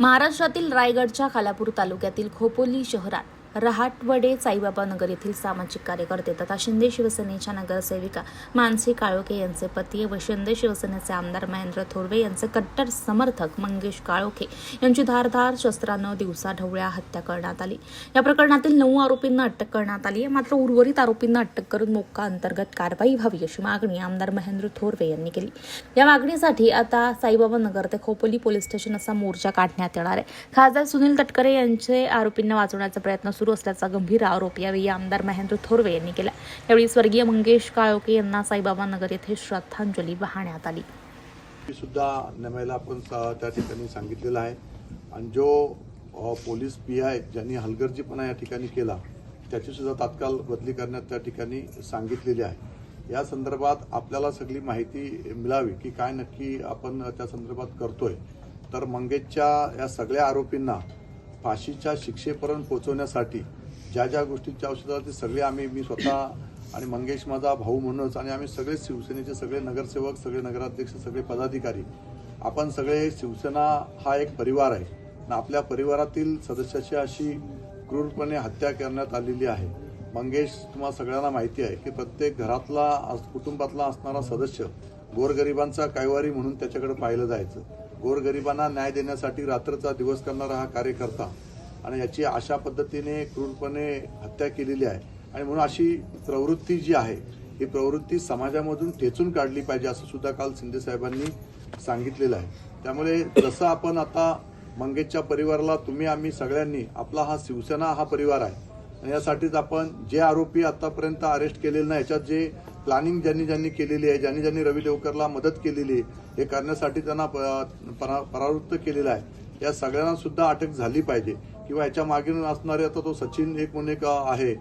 महाराष्ट्रातील रायगडच्या खालापूर तालुक्यातील खोपोली शहरात. रहाटवडे साईबाबा नगर येथील सामाजिक कार्यकर्ते तथा शिंदे शिवसेनेच्या नगरसेविका मानसी काळोखे यांचे पती व शिंदे शिवसेनेचे आमदार महेंद्र थोरवे यांचे कट्टर समर्थक मंगेश काळोखे यांची धारधार शस्त्रानं दिवसा ढवळ्या हत्या करण्यात आली. या प्रकरणातील नऊ आरोपींना अटक करण्यात आली आहे. मात्र उर्वरित आरोपींना अटक करून मोक्का अंतर्गत कारवाई व्हावी अशी मागणी आमदार महेंद्र थोरवे यांनी केली. या मागणीसाठी आता साईबाबा नगर ते खोपोली पोलीस स्टेशन असा मोर्चा काढण्यात येणार आहे. खासदार सुनील तटकरे यांचे आरोपींना वाचवण्याचा प्रयत्न सुरू असल्याचा गंभीर आरोप यावेळी आमदार महेंद्र थोरवे यांनी केला. यावेळी स्वर्गीय मंगेश काळोखे यांना साईबाबा नगर येथे श्रद्धांजली वाहण्यात आली. सुद्धा नम्याला आपण त्या ठिकाणी सांगितलेलं आहे. आणि जो पोलीस पी आय ज्यांनी हलगर्जीपणा या ठिकाणी केला त्याची सुद्धा तात्काळ बदली करण्यात त्या ठिकाणी सांगितलेली आहे. या संदर्भात आपल्याला सगळी माहिती मिळावी की काय नक्की आपण त्या संदर्भात करतोय. तर मंगेशच्या या सगळ्या आरोपींना फाशीच्या शिक्षेपर्यंत पोहोचवण्यासाठी ज्या ज्या गोष्टींची आवश्यकता ते सगळे आम्ही मी स्वतः आणि मंगेश माझा भाऊ म्हणूनच आणि आम्ही सगळे शिवसेनेचे सगळे नगरसेवक सगळे नगराध्यक्ष सगळे पदाधिकारी. आपण सगळे शिवसेना हा एक परिवार आहे. आणि आपल्या परिवारातील सदस्याची अशी क्रूरपणे हत्या करण्यात आलेली आहे. मंगेश तुम्हाला सगळ्यांना माहिती आहे की प्रत्येक घरातला कुटुंबातला असणारा सदस्य गोरगरिबांचा कायवारी म्हणून त्याच्याकडे पाहिलं जायचं. गोरगरिबांना न्याय देण्यासाठी रात्रचा दिवस करणारा हा कार्यकर्ता आणि याची अशा पद्धतीने क्रूरपणे हत्या केलेली आहे. आणि म्हणून अशी प्रवृत्ती जी आहे ही प्रवृत्ती समाजामधून ठेचून काढली पाहिजे असं सुद्धा काल शिंदे साहेबांनी सांगितलेलं आहे. त्यामुळे जसं आपण आता मंगेशच्या परिवाराला तुम्ही आम्ही सगळ्यांनी आपला हा शिवसेना हा परिवार आहे. आणि यासाठीच आपण जे आरोपी आतापर्यंत अरेस्ट केलेले नाही याच्यात जे प्लॅनिंग ज्यांनी ज्यांनी केलेली आहे ज्यांनी ज्यांनी रवी देवकरला मदत केलेली आहे हे करण्यासाठी त्यांना प- परा- परावृत्त केलेलं आहे. या सगळ्यांना सुद्धा अटक झाली पाहिजे. किंवा याच्या मागे असणारे आता तो सचिन एक म्हणून एक आहे.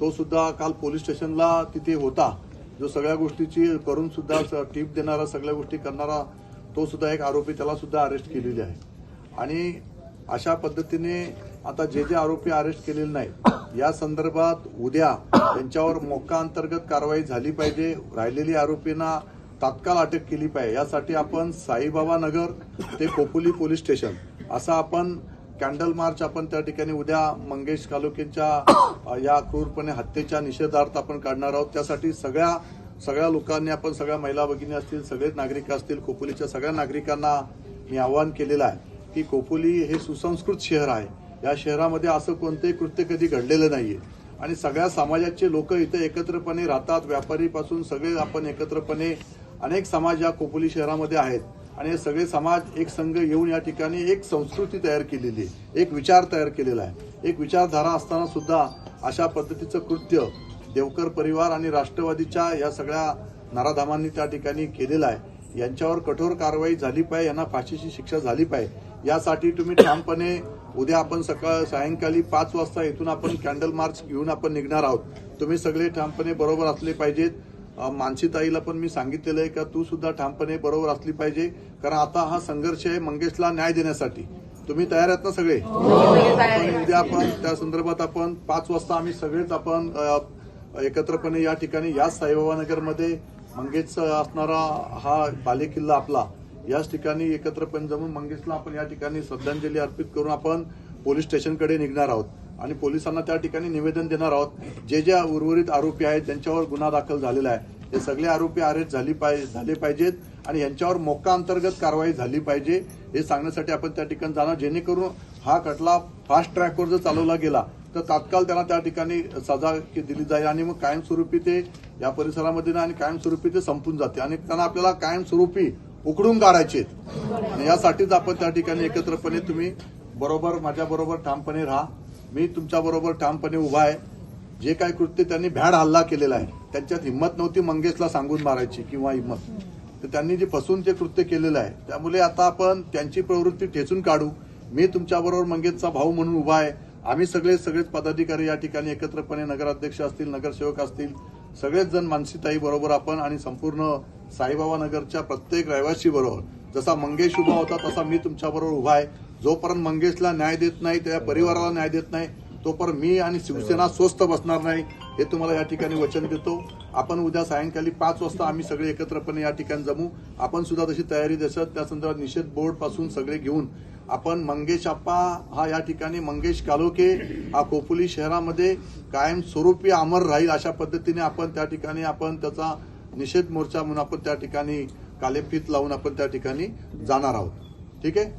तो सुद्धा काल पोलीस स्टेशनला तिथे होता. जो सगळ्या गोष्टीची करून सुद्धा टीप देणारा सगळ्या गोष्टी करणारा तो सुद्धा एक आरोपी त्याला सुद्धा अरेस्ट केलेली आहे. आणि अशा पद्धतीने आता जे जे आरोपी अरेस्ट केलेले नाही या संदर्भात उद्या त्यांच्यावर मोक्का अंतर्गत कारवाई झाली पाहिजे. राहिलेली आरोपींना तात्काळ अटक केली पाहिजे. यासाठी आपण साईबाबा नगर ते कोपुली पोलीस स्टेशन असा आपण कॅन्डल मार्च आपण त्या ठिकाणी उद्या मंगेश कालोकेंच्या या क्रूरपणे हत्येच्या निषेधार्थ आपण काढणार आहोत. त्यासाठी सगळ्या सगळ्या लोकांनी आपण सगळ्या महिला भगिनी असतील सगळेच नागरिक असतील कोपुलीच्या सगळ्या नागरिकांना मी आवाहन केलेलं आहे की कोपुली हे सुसंस्कृत शहर आहे. या शहरामध्ये असं कोणतंही कृत्य कधी घडलेलं नाहीये. आणि सगळ्या समाजाचे लोक इथे एकत्रपणे राहतात. व्यापारीपासून सगळे आपण एकत्रपणे अनेक समाज या खोपोली शहरामध्ये आहेत. आणि हे सगळे समाज एक संघ येऊन या ठिकाणी एक संस्कृती तयार केलेली आहे. एक विचार तयार केलेला आहे. एक विचारधारा असताना सुद्धा अशा पद्धतीचं कृत्य देवकर परिवार आणि राष्ट्रवादीच्या या सगळ्या नराधामांनी त्या ठिकाणी केलेलं आहे. यांच्यावर कठोर कारवाई झाली पाहिजे यांना फाशीची शिक्षा झाली पाहिजे. यासाठी तुम्ही ठामपणे उद्या आपण सकाळ सायंकाळी पाच वाजता इथून आपण कॅन्डल मार्च घेऊन आपण निघणार आहोत. तुम्ही सगळे ठामपणे बरोबर असले पाहिजेत. मानसीताईला पण मी सांगितलेलं आहे का तू सुद्धा ठामपणे बरोबर असली पाहिजे. कारण आता हा संघर्ष आहे मंगेशला न्याय देण्यासाठी. तुम्ही तयार आहेत ना सगळे? आपण उद्या आपण त्या संदर्भात आपण पाच वाजता आम्ही सगळेच आपण एकत्रपणे या ठिकाणी याच साईबाबा नगरमध्ये मंगेशचा असणारा हा बालेकिल्ला आपला. याच ठिकाणी एकत्रपणे जमून मंगेशला आपण या ठिकाणी श्रद्धांजली अर्पित करून आपण पोलीस स्टेशनकडे निघणार आहोत. आणि पोलिसांना त्या ठिकाणी निवेदन देणार आहोत. जे जे उर्वरित आरोपी आहेत त्यांच्यावर गुन्हा दाखल झालेला आहे. हे सगळे आरोपी अरेस्ट झाली पाहिजे झाले पाहिजेत आणि यांच्यावर मोक्का अंतर्गत कारवाई झाली पाहिजे हे सांगण्यासाठी आपण त्या ठिकाणी जाणार. जेणेकरून हा खटला फास्ट ट्रॅकवर जर चालवला गेला तर तात्काळ त्यांना त्या ठिकाणी सजा दिली जाईल आणि मग कायमस्वरूपी ते या परिसरामध्ये ना आणि कायमस्वरूपी ते संपून जाते आणि त्यांना आपल्याला कायमस्वरूपी उकडून काढायचे आहेत. यासाठीच आपण त्या ठिकाणी एकत्रपणे तुम्ही बरोबर माझ्याबरोबर ठामपणे राहा. मी तुमच्याबरोबर ठामपणे उभा आहे. जे काय कृत्य त्यांनी भ्याड हल्ला केलेला आहे त्यांच्यात हिंमत नव्हती मंगेशला सांगून मारायची किंवा हिंमत तर त्यांनी जे फसून जे कृत्य केलेलं आहे त्यामुळे आता आपण त्यांची प्रवृत्ती ठेचून काढू. मी तुमच्याबरोबर मंगेशचा भाऊ म्हणून उभा आहे. आम्ही सगळे सगळेच पदाधिकारी या ठिकाणी एकत्रपणे नगराध्यक्ष असतील नगरसेवक असतील सगळेच जण मानसीताई बरोबर आपण आणि संपूर्ण साईबाबा नगरच्या प्रत्येक रहिवासी बरोबर जसा मंगेश उभा होता तसा मी तुमच्याबरोबर उभा आहे. जोपर्यंत मंगेशला न्याय देत नाही त्या परिवाराला न्याय देत नाही तोपर्यंत मी आणि शिवसेना स्वस्त बसणार नाही हे तुम्हाला या ठिकाणी वचन देतो. आपण उद्या सायंकाळी पाच वाजता आम्ही सगळे एकत्रपणे या ठिकाणी जमू. आपण सुद्धा तशी तयारी देशात त्या संदर्भात निषेध बोर्डपासून सगळे घेऊन आपण मंगेश आप्पा हा या ठिकाणी मंगेश कालोके हा खोपोली शहरामध्ये कायम स्वरूपी अमर राहील अशा पद्धतीने आपण त्या ठिकाणी आपण त्याचा निषेध मोर्चा म्हणून आपण त्या ठिकाणी कालेफित लावून आपण त्या ठिकाणी जाणार आहोत. ठीक आहे?